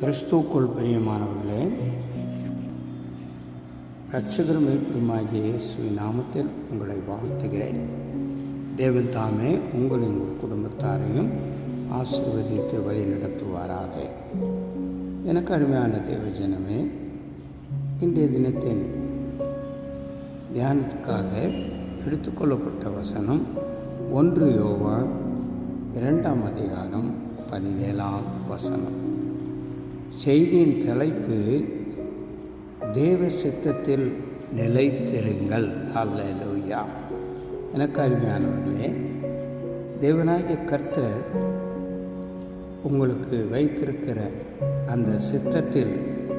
கிறிஸ்துக்குள் பிரியமானவர்களே இரட்சகர் மீட்புமாகிய இயேசுவின் நாமத்தில் உங்களை வாழ்த்துகிறேன். தேவன் தாமே உங்கள் உங்கள் குடும்பத்தாரையும் ஆசீர்வதித்து வழி நடத்துவாராக. எனக்கு அருமையான தேவஜனமே இன்றைய தினத்தின் தியானத்துக்காக எடுத்துக்கொள்ளப்பட்ட வசனம் ஒன்று யோவான் இரண்டாம் அதிகாரம் பதினேழாம் வசனம். செய்தியின் தலைப்பு தேவ சித்தத்தில் நிலைத்திருங்கள். அல்ல லோய்யா எனக்கு அருமையானவர்களே தேவநாயக கர்த்தர் உங்களுக்கு வைத்திருக்கிற அந்த சித்தத்தில்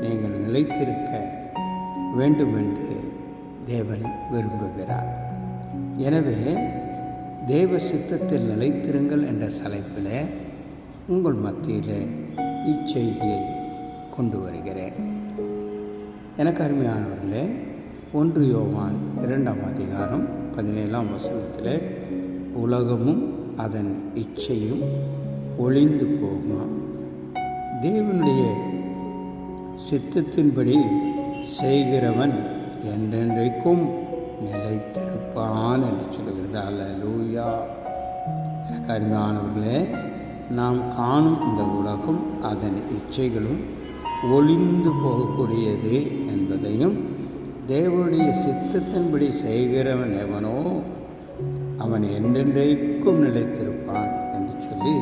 நீங்கள் நிலைத்திருக்க வேண்டுமென்று தேவன் விரும்புகிறார். எனவே தேவ சித்தத்தில் நிலைத்திருங்கள் என்ற தலைப்பில் உங்கள் மத்தியில் இச்செய்தியை கொண்டு வருகிறேன். எனக்கு அருமையானவர்களே ஒன்று யோவான் இரண்டாம் அதிகாரம் பதினேழாம் வசனத்தில் உலகமும் அதன் இச்சையும் ஒளிந்து போகுமா? தேவனுடைய சித்தத்தின்படி செய்கிறவன் என்றென்றைக்கும் நிலைத்திருப்பான் என்று சொல்லுகிறது. அல்ல லூயா எனக்கு அருமையானவர்களே நாம் காணும் இந்த உலகம் அதன் இச்சைகளும் ஒளிந்து போகக்கூடியது என்பதையும் தேவனுடைய சித்தத்தின்படி செய்கிறவன் எவனோ அவன் என்றென்றைக்கும் நிலைத்திருப்பான் என்று சொல்லி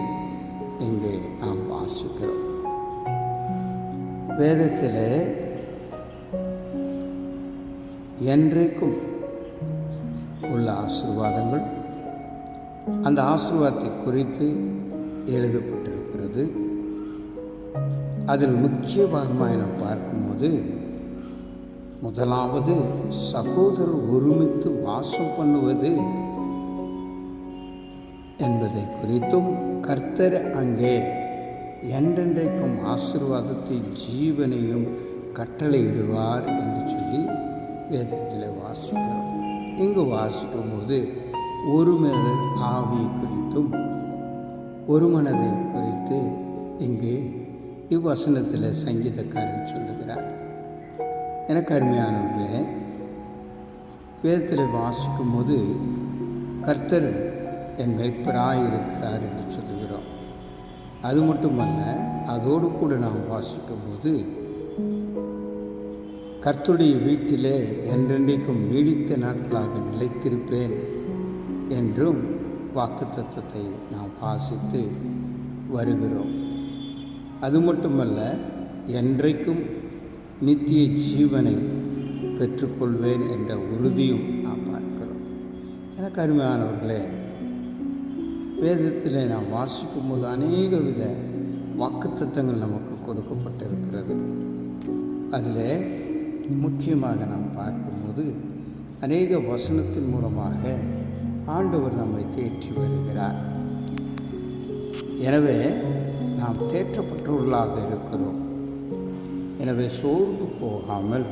இங்கே நாம் வாசிக்கிறோம். வேதத்தில் என்றைக்கும் உள்ள ஆசீர்வாதங்கள் அந்த ஆசீர்வாதத்தை குறித்து எழுதப்பட்டிருக்கிறது. அதில் முக்கிய பாகமாக நாம் பார்க்கும்போது முதலாவது சகோதரர் ஒருமித்து வாசம் பண்ணுவது என்பதை குறித்தும் கர்த்தர் அங்கே என்றென்றைக்கும் ஆசீர்வாதத்தை ஜீவனையும் கட்டளையிடுவார் என்று சொல்லி வேதத்தில் வாசிக்கிறோம். இங்கு வாசிக்கும் போது ஒரு மனது ஆவி குறித்தும் ஒரு மனதை குறித்து இங்கு இவ்வசனத்தில் சங்கீதக்காரன் சொல்லுகிறார். எனக்கு அருமையானவர்களே வேதத்தில் வாசிக்கும் போது கர்த்தர் என் மெய்ப்பராக இருக்கிறார் என்று சொல்லுகிறோம். அது மட்டுமல்ல அதோடு கூட நாம் வாசிக்கும் போது கர்த்துடைய வீட்டிலே என்றென்றைக்கும் நீடித்த நாட்களாக நிலைத்திருப்பேன் என்றும் வாக்கு தத்துவத்தை நாம் வாசித்து வருகிறோம். அது மட்டுமல்ல என்றைக்கும் நித்திய ஜீவனை பெற்றுக்கொள்வேன் என்ற உறுதியும் நாம் பார்க்கிறோம். எனக்கு அருமையானவர்களே வேதத்தில் நாம் வாசிக்கும் போது அநேக வித வாக்குத்தத்தங்கள் நமக்கு கொடுக்கப்பட்டிருக்கிறது. அதில் முக்கியமாக நாம் பார்க்கும்போது அநேக வசனத்தின் மூலமாக ஆண்டவர் நம்மை தேற்றி வருகிறார். எனவே நாம் தேற்றப்பட்டுள்ளாக இருக்கிறோம். எனவே சோர்ந்து போகாமல்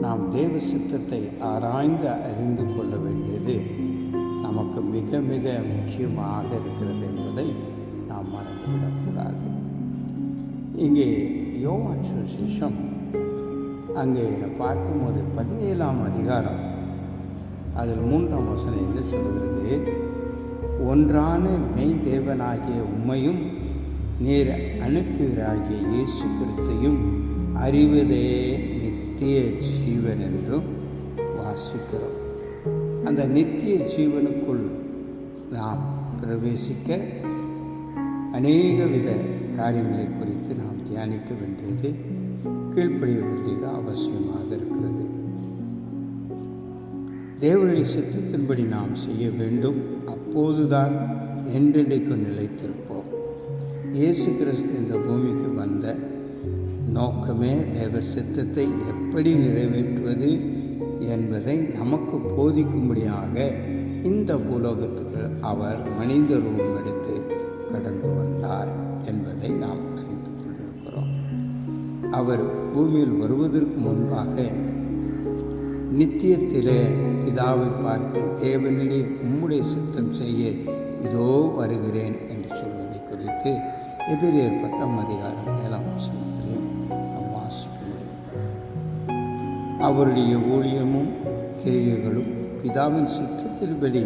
நாம் தேவ சித்தத்தை ஆராய்ந்து அறிந்து கொள்ள வேண்டியது நமக்கு மிக மிக முக்கியமாக இருக்கிறது என்பதை நாம் மறந்துவிடக்கூடாது. இங்கே யோவான் சுசேஷம் அங்கே பார்க்கும்போது பதினேழாம் அதிகாரம் அதில் மூன்றாம் வசனம் என்ன சொல்கிறது ஒன்றான மெய் தேவனாகிய உண்மையும் நீர் அனுப்பியவராகிய இயேசு கிறிஸ்தையும் அறிவதே நித்திய ஜீவன் என்றும் வாசிக்கிறோம். அந்த நித்திய ஜீவனுக்குள் நாம் பிரவேசிக்க அநேக வித காரியங்களை குறித்து நாம் தியானிக்க வேண்டியது கீழ்ப்படிய வேண்டியது அவசியமாக இருக்கிறது. தேவனுடைய சித்தத்தின்படி நாம் செய்ய வேண்டும். அப்போதுதான் என்றென்றைக்கும் நிலைத்திருப்போம். இயேசு கிறிஸ்து இந்த பூமிக்கு வந்த நோக்கமே தேவ சித்தத்தை எப்படி நிறைவேற்றுவது என்பதை நமக்கு போதிக்கும்படியாக இந்த பூலோகத்துக்கு அவர் மனித ரூபம் எடுத்து கடந்து வந்தார் என்பதை நாம் அறிந்து கொண்டிருக்கிறோம். அவர் பூமியில் வருவதற்கு முன்பாக நித்தியத்திலே பிதாவை பார்த்து தேவனிலே உம்முடைய சித்தம் செய்ய இதோ வருகிறேன் என்று சொல்வதை குறித்து எபிரியர் பத்தாம் அதிகாரம் ஏழாம் வசனத்திலையும் நாம் வாசிக்க முடியும் அவருடைய ஊழியமும் கிரியைகளும் பிதாவின் சித்தத்தின்படி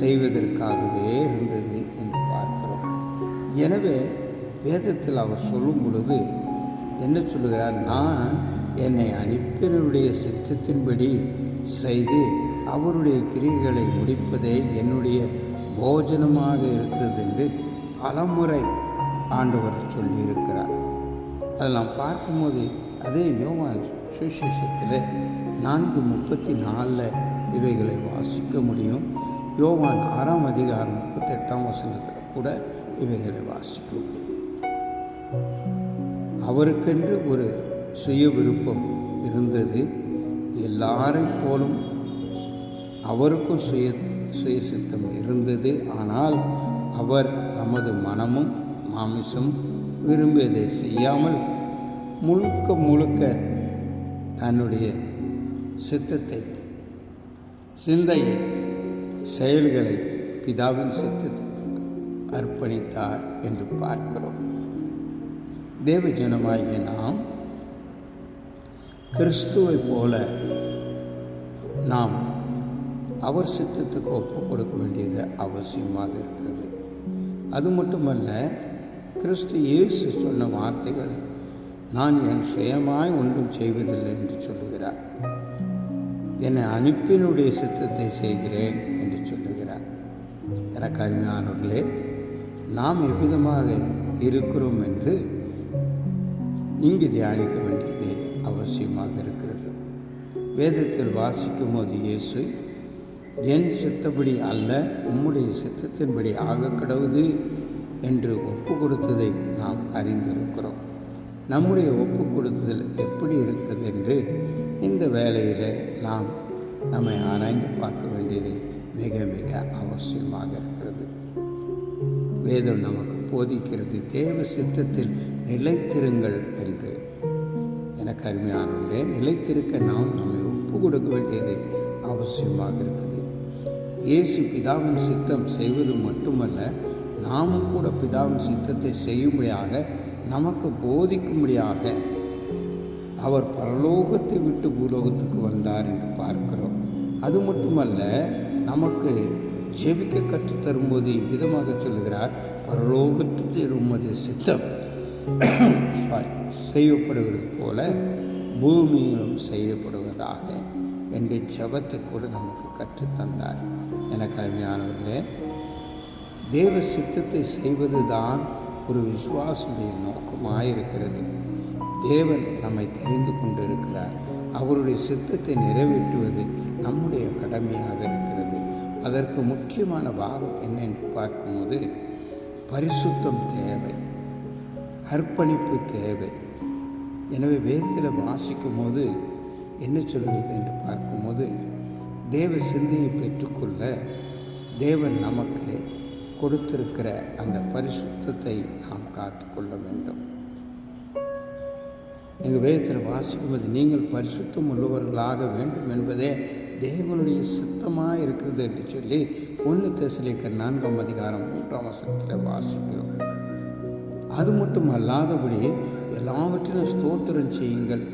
செய்வதற்காகவே இருந்தது என்று பார்க்கிறோம். எனவே வேதத்தில் அவர் சொல்லும் பொழுது என்ன சொல்லுகிறார்? நான் என்னை அனுப்பினருடைய சித்தத்தின்படி செய்து அவருடைய கிரியைகளை முடிப்பதே என்னுடைய போஜனமாக இருக்கிறது என்று பலமுறை ஆண்டவர் சொல்லியிருக்கிறார். அதெல்லாம் பார்க்கும்போது அதே யோவான் சுவிசேஷத்தில் நான்கு முப்பத்தி நாலில் இவைகளை வாசிக்க முடியும். யோவான் ஆறாம் அதிகாரம் முப்பத்தெட்டாம் வசனத்தில் கூட இவைகளை வாசிக்க முடியும். அவருக்கென்று ஒரு சுய விருப்பம் இருந்தது. எல்லாரைப் போலும் அவருக்கும் சுய சுய சித்தம் இருந்தது. ஆனால் அவர் தமது மனமும் மாமிசம் விரும்பியதை செய்யாமல் முழுக்க முழுக்க தன்னுடைய சித்தத்தை சிந்தையை செயல்களை பிதாவின் சித்தத்தை அர்ப்பணித்தார் என்று பார்க்கிறோம். தேவ ஜனமாகிய நாம் கிறிஸ்துவை போல நாம் அவர் சித்தத்துக்கு ஒப்பு கொடுக்க வேண்டியது அவசியமாக இருக்கிறது. அது மட்டுமல்ல கிறிஸ்து இயேசு சொன்ன வார்த்தைகள் நான் என் சுயமாய் ஒன்றும் செய்வதில்லை என்று சொல்லுகிறார். என்னை அனுப்பினுடைய சித்தத்தை செய்கிறேன் என்று சொல்லுகிறார். எனக்கு அருமையானவர்களே நாம் எவ்விதமாக இருக்கிறோம் என்று இங்கு தியானிக்க வேண்டியது அவசியமாக இருக்கிறது. வேதத்தில் வாசிக்கும் போது இயேசு என் சித்தப்படி அல்ல உம்முடைய சித்தத்தின்படி ஆக கடவுது என்று ஒப்பு கொடுத்ததை நாம் அறிந்திருக்கிறோம். நம்முடைய ஒப்பு கொடுத்தல் எப்படி இருக்கிறது என்று இந்த வேலையில் நாம் நம்மை ஆராய்ந்து பார்க்க வேண்டியது மிக மிக அவசியமாக இருக்கிறது. வேதம் நமக்கு போதிக்கிறது தேவ சித்தத்தில் நிலைத்திருங்கள் என்று. எனக்கு அருமையானவர்களே நிலைத்திருக்க நாம் நம்மை ஒப்பு கொடுக்க வேண்டியது அவசியமாக இருக்குது. இயேசு பிதாவின் சித்தம் செய்வது மட்டுமல்ல நாமும் கூட பிதாவின் சித்தத்தை செய்யும்படியாக நமக்கு போதிக்கும்படியாக அவர் பரலோகத்தை விட்டு பூலோகத்துக்கு வந்தார் என்று பார்க்கிறோம். அது மட்டுமல்ல நமக்கு ஜெபிக்க கற்றுத்தரும்போது இவ்விதமாக சொல்லுகிறார் பரலோகத்தில் உமது சித்தம் செய்யப்படுவது போல பூமியிலும் செய்யப்படுவதாக. என்று ஜபத்தை கூட நமக்கு கற்றுத்தந்தார். எனக்கு அருமையானவர்களே தேவ சித்தத்தை செய்வது தான் ஒரு விசுவாசுடைய நோக்கமாயிருக்கிறது. தேவன் நம்மை தெரிந்து கொண்டிருக்கிறார். அவருடைய சித்தத்தை நிறைவேற்றுவது நம்முடைய கடமையாக இருக்கிறது. அதற்கு முக்கியமான பாகம் என்ன என்று பார்க்கும்போது பரிசுத்தம் தேவை அர்ப்பணிப்பு தேவை. எனவே வேதத்தில் வாசிக்கும் போது என்ன சொல்கிறது என்று பார்க்கும்போது தேவ சிந்தையை பெற்றுக்கொள்ள தேவன் நமக்கு கொடுத்திருக்கிற அந்த பரிசுத்தத்தை நாம் காத்துக்கொள்ள வேண்டும். எங்கள் வேதத்தில் வாசிக்கும்போது நீங்கள் பரிசுத்தம் உள்ளவர்களாக வேண்டும் என்பதே தேவனுடைய சித்தமாக இருக்கிறது என்று சொல்லி ஒன்று தசிலிக்க நான்காம் அதிகாரம் மூன்றாம் வசனத்தில் வாசிக்கிறோம். அது மட்டும் அல்லாதபடி எல்லாவற்றிலும் ஸ்தோத்திரம் செய்யுங்கள்.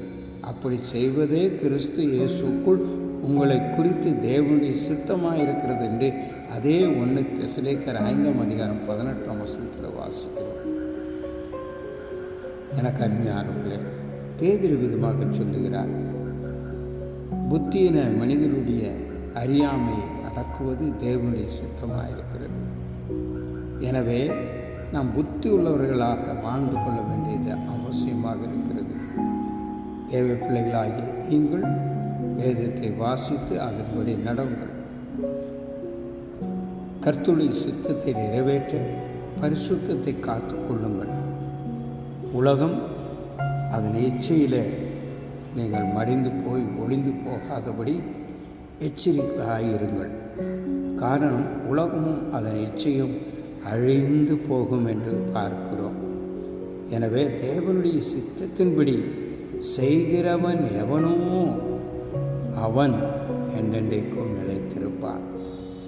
அப்படி செய்வதே கிறிஸ்து இயேசுக்குள் உங்களை குறித்து தேவனுடைய சித்தமாக இருக்கிறது என்று அதே ஒன்று தெசலேக்கர் ஐந்தாம் அதிகாரம் பதினெட்டாம் வசனத்தில் வாசிக்கிறோம். எனக்கு அருமையானவர்களே பேதிரு விதமாக சொல்லுகிறார் புத்தியின மனிதனுடைய அறியாமையை அடக்குவது தேவனுடைய சித்தமாக இருக்கிறது எனவே நாம் புத்தி உள்ளவர்களாக வாழ்ந்து கொள்ள வேண்டியது அவசியமாக இருக்கிறது. தேவை பிள்ளைகளாகி நீங்கள் வேதத்தை வாசித்து அதன்படி நடங்கள். கர்த்துடைய சித்தத்தை நிறைவேற்ற பரிசுத்தத்தை காத்து கொள்ளுங்கள். உலகம் அதன் இச்சையில் நீங்கள் மடிந்து போய் ஒளிந்து போகாதபடி எச்சரிக்கையாயிருங்கள். காரணம் உலகமும் அதன் இச்சையும் அழிந்து போகும் என்று பார்க்கிறோம். எனவே தேவனுடைய சித்தத்தின்படி செய்கிறவன் எவனோ அவன் என்றென்றைக்கும் நிலைத்திருப்பான்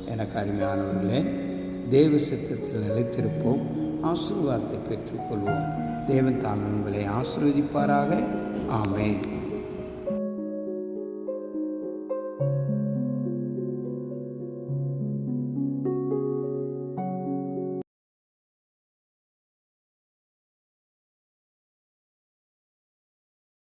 எனக்கு அருமையானவர்களே தேவ சித்தத்தில் நிலைத்திருப்போம். ஆசீர்வாதத்தை பெற்றுக்கொள்வோம். தேவன் தாமே உங்களை ஆசீர்வதிப்பாராக. ஆமேன்.